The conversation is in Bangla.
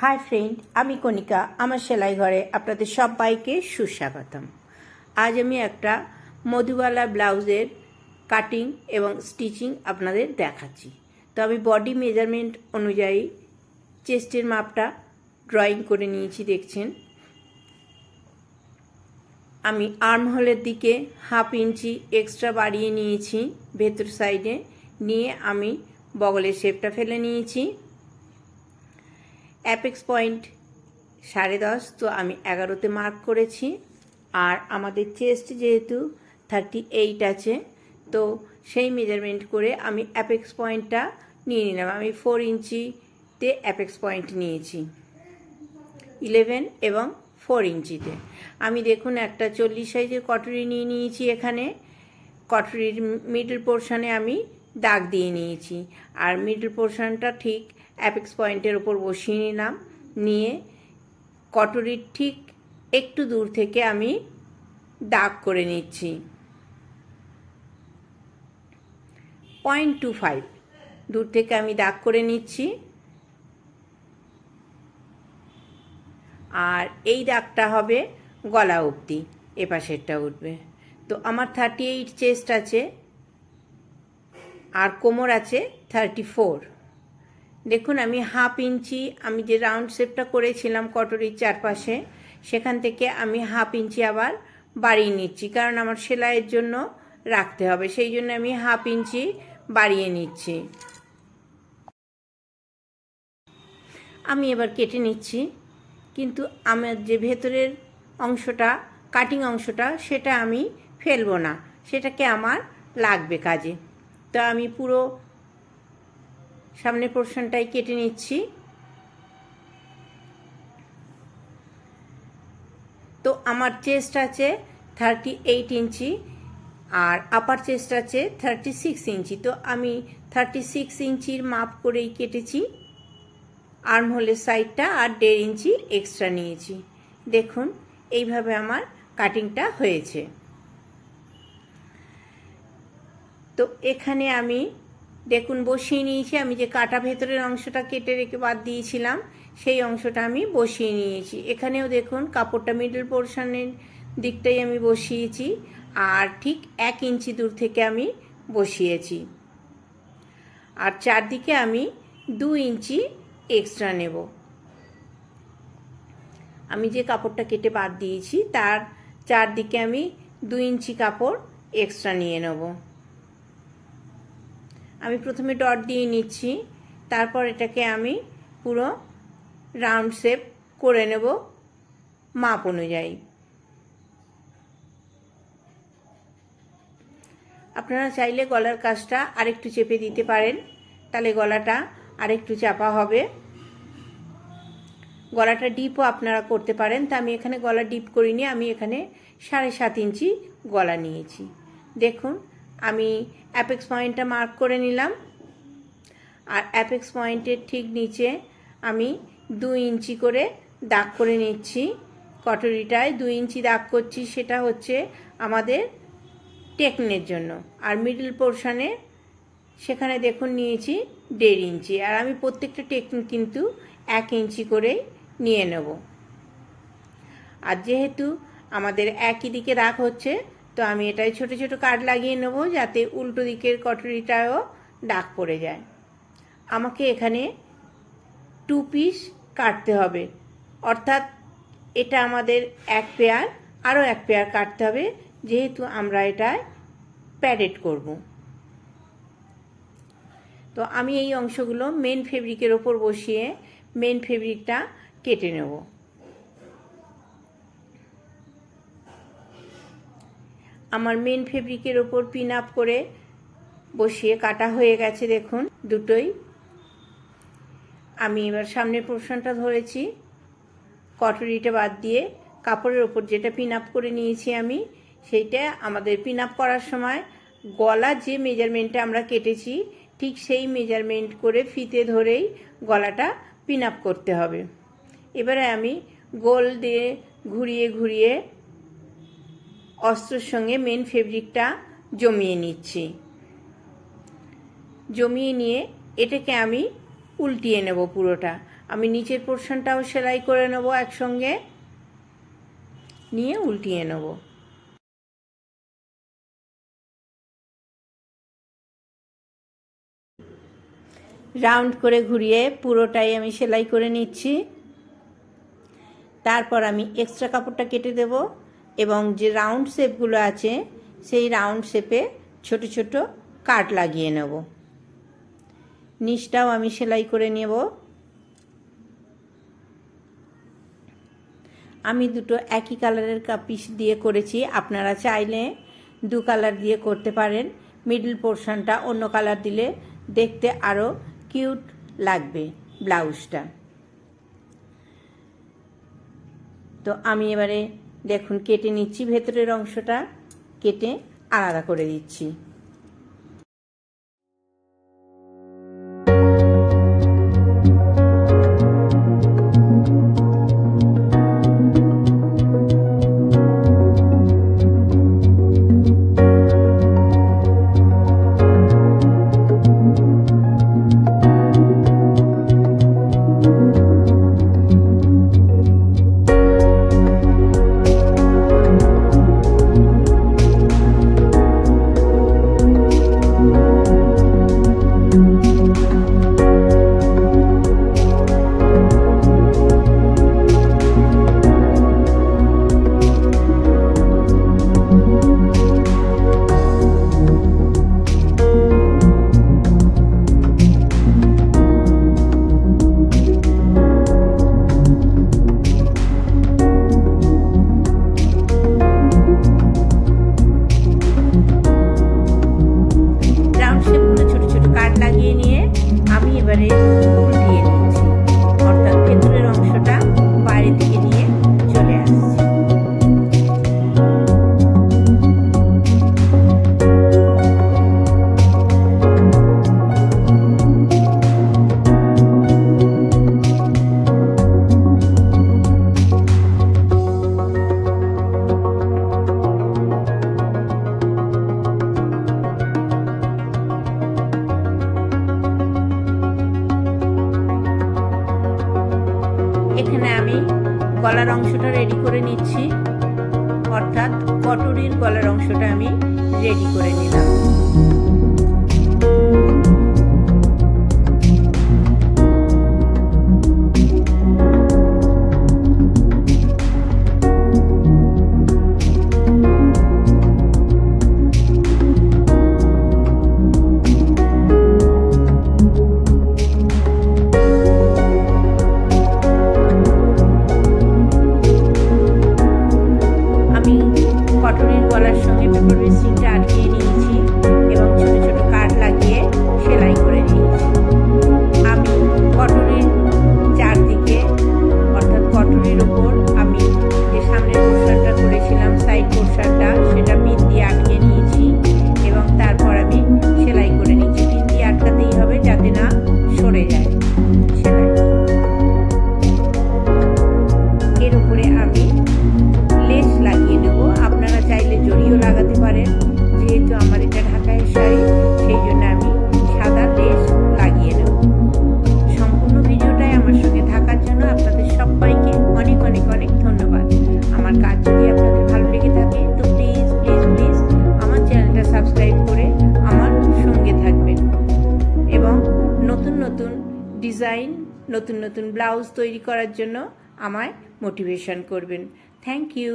হাই ফ্রেন্ড, আমি কণিকা, আমার সেলাই ঘরে আপনাদের সবাইকে সুস্বাগতম। আজ আমি একটা মধুবালা ব্লাউজের কাটিং এবং স্টিচিং আপনাদের দেখাচ্ছি। তো আমি বডি মেজারমেন্ট অনুযায়ী চেস্টের মাপটা ড্রয়িং করে নিয়েছি, দেখছেন। আমি আর্ম হোলের দিকে হাফ ইঞ্চি এক্সট্রা বাড়িয়ে নিয়েছি, ভেতর সাইডে নিয়ে আমি বগলের শেপটা ফেলে নিয়েছি। অ্যাপেক্স পয়েন্ট সাড়ে দশ, তো আমি এগারোতে মার্ক করেছি। আর আমাদের চেস্ট যেহেতু থার্টি এইট আছে, তো সেই মেজারমেন্ট করে আমি অ্যাপেক্স পয়েন্টটা নিয়ে নিলাম। আমি ফোর ইঞ্চিতে অ্যাপেক্স পয়েন্ট নিয়েছি ইলেভেন এবং ফোর ইঞ্চিতে। আমি দেখুন একটা চল্লিশ সাইজের কটরি নিয়ে নিয়েছি এখানে। কটরির মিডল পোর্শনে আমি দাগ দিয়ে নিয়েছি। আর মিডল পোর্শনটা ঠিক অ্যাপেক্স পয়েন্টের ওপর বসিয়ে নিলাম। নিয়ে কটরির ঠিক একটু দূর থেকে আমি দাগ করে নিচ্ছি। পয়েন্ট টু ফাইভ দূর থেকে আমি দাগ করে নিচ্ছি। আর এই দাগটা হবে গলা অবধি, এপাশেরটা উঠবে। তো আমার থার্টি এইট চেস্ট আছে। আর কোমর আছে থার্টি ফোর দেখুন, আমি হাফ ইঞ্চি, আমি যে রাউন্ড শেপটা করেছিলাম কটরির চারপাশে, সেখান থেকে আমি হাফ ইঞ্চি আবার বাড়িয়ে নিচ্ছি, কারণ আমার সেলাইয়ের জন্য রাখতে হবে, সেই জন্য আমি হাফ ইঞ্চি বাড়িয়ে নিচ্ছি। আমি এবার কেটে নিচ্ছি, কিন্তু আমার যে ভেতরের অংশটা কাটিং অংশটা, সেটা আমি ফেলব না, সেটাকে আমার লাগবে কাজে। তো আমি পুরো সামনের পোর্শনটাই কেটে নিচ্ছি। তো আমার চেস্ট আছে থার্টি এইট ইঞ্চি আর আপার চেস্ট আছে থার্টি সিক্স ইঞ্চি। তো আমি থার্টি সিক্স ইঞ্চির মাপ করেই কেটেছি। আর্ম হোলের সাইডটা আর দেড় ইঞ্চি এক্সট্রা নিয়েছি। দেখুন, এইভাবে আমার কাটিংটা হয়েছে। তো এখানে আমি দেখুন বসিয়ে নিয়েছি। আমি যে কাটা ভেতরের অংশটা কেটে রেখে বাদ দিয়েছিলাম, সেই অংশটা আমি বসিয়ে নিয়েছি। এখানেও দেখুন কাপড়টা মিডল পোর্শনের দিকটাই আমি বসিয়েছি আর ঠিক এক ইঞ্চি দূর থেকে আমি বসিয়েছি। আর চারদিকে আমি দু ইঞ্চি এক্সট্রা নেব। আমি যে কাপড়টা কেটে বাদ দিয়েছি, তার চারদিকে আমি দু ইঞ্চি কাপড় এক্সট্রা নিয়ে নেব। আমি প্রথমে ডট দিয়ে নিচ্ছি, তারপর এটাকে আমি পুরো রাউন্ড শেপ করে নেব মাপ অনুযায়ী। আপনারা চাইলে গলার কাজটা আরেকটু চেপে দিতে পারেন, তাহলে গলাটা আরেকটু চাপা হবে। গলাটা ডিপও আপনারা করতে পারেন, তা আমি এখানে গলা ডিপ করিনি, আমি এখানে সাড়ে সাত ইঞ্চি গলা নিয়েছি। দেখুন আমি অ্যাপেক্স পয়েন্টটা মার্ক করে নিলাম। আর অ্যাপেক্স পয়েন্টের ঠিক নিচে আমি দু ইঞ্চি করে দাগ করে নিচ্ছি। কটরিটায় দু ইঞ্চি দাগ করছি, সেটা হচ্ছে আমাদের টেকনের জন্য। আর মিডল পোর্শানে সেখানে দেখুন নিয়েছি দেড় ইঞ্চি। আর আমি প্রত্যেকটা টেকনিক কিন্তু এক ইঞ্চি করেই নিয়ে নেব। আর যেহেতু আমাদের একই দিকে রাখ হচ্ছে তো আমি এটাই ছোট ছোট কাট লাগিয়ে নেব যাতে উল্টো দিকের কটরিটাও দাগ পড়ে যায়। আমাকে এখানে টু পিস কাটতে হবে। অর্থাৎ এটা আমাদের এক পেয়ার আরও এক পেয়ার কাটতে হবে, যেহেতু আমরা এটায় প্যাডেড করব। তো আমি এই অংশগুলো মেন ফেব্রিকের ওপর বসিয়ে মেন ফেব্রিকটা কেটে নেব। আমার মেন ফেব্রিকের ওপর পিন আপ করে বসিয়ে কাটা হয়ে গেছে, দেখুন, দুটোই। আমি এবার সামনের পোর্শনটা ধরেছি। কটরিটা বাদ দিয়ে কাপড়ের ওপর যেটা পিন আপ করে নিয়েছি আমি, সেইটা আমাদের পিন আপ করার সময় গলা যে মেজারমেন্টটা আমরা কেটেছি, ঠিক সেই মেজারমেন্ট করে ফিতে ধরেই গলাটা পিন আপ করতে হবে। এবারে আমি গোল দিয়ে ঘুরিয়ে ঘুরিয়ে অস্ত্রের সঙ্গে মেন ফেব্রিকটা জমিয়ে নিচ্ছি। জমিয়ে নিয়ে এটাকে আমি উল্টিয়ে নেব পুরোটা। আমি নিচের পোর্শনটাও সেলাই করে নেব একসঙ্গে। নিয়ে উল্টিয়ে নেব। রাউন্ড করে ঘুরিয়ে পুরোটাই আমি সেলাই করে নিচ্ছি। তারপর আমি এক্সট্রা কাপড়টা কেটে দেব। এবং যে রাউন্ড শেপগুলো আছে, সেই রাউন্ড শেপে ছোট ছোট কাট লাগিয়ে নেব। নিচটাও আমি সেলাই করে নেব। আমি দুটো একই কালারের পিস দিয়ে করেছি। আপনারা চাইলে দু কালার দিয়ে করতে পারেন। মিডল পোর্শনটা অন্য কালার দিলে দেখতে আরও কিউট লাগবে ব্লাউজটা তো আমি এবারে দেখুন কেটে নিচ্ছি ভেতরের অংশটা কেটে আলাদা করে দিচ্ছি। গলার অংশটা রেডি করে নিচ্ছি। অর্থাৎ কটুরির গলার অংশটা আমি রেডি করে নিলাম। গলার রেসিংটা আটকিয়ে নিয়েছি নতুন নতুন ব্লাউজ তৈরি করার জন্য আমায় মোটিভেশন করবেন। Thank you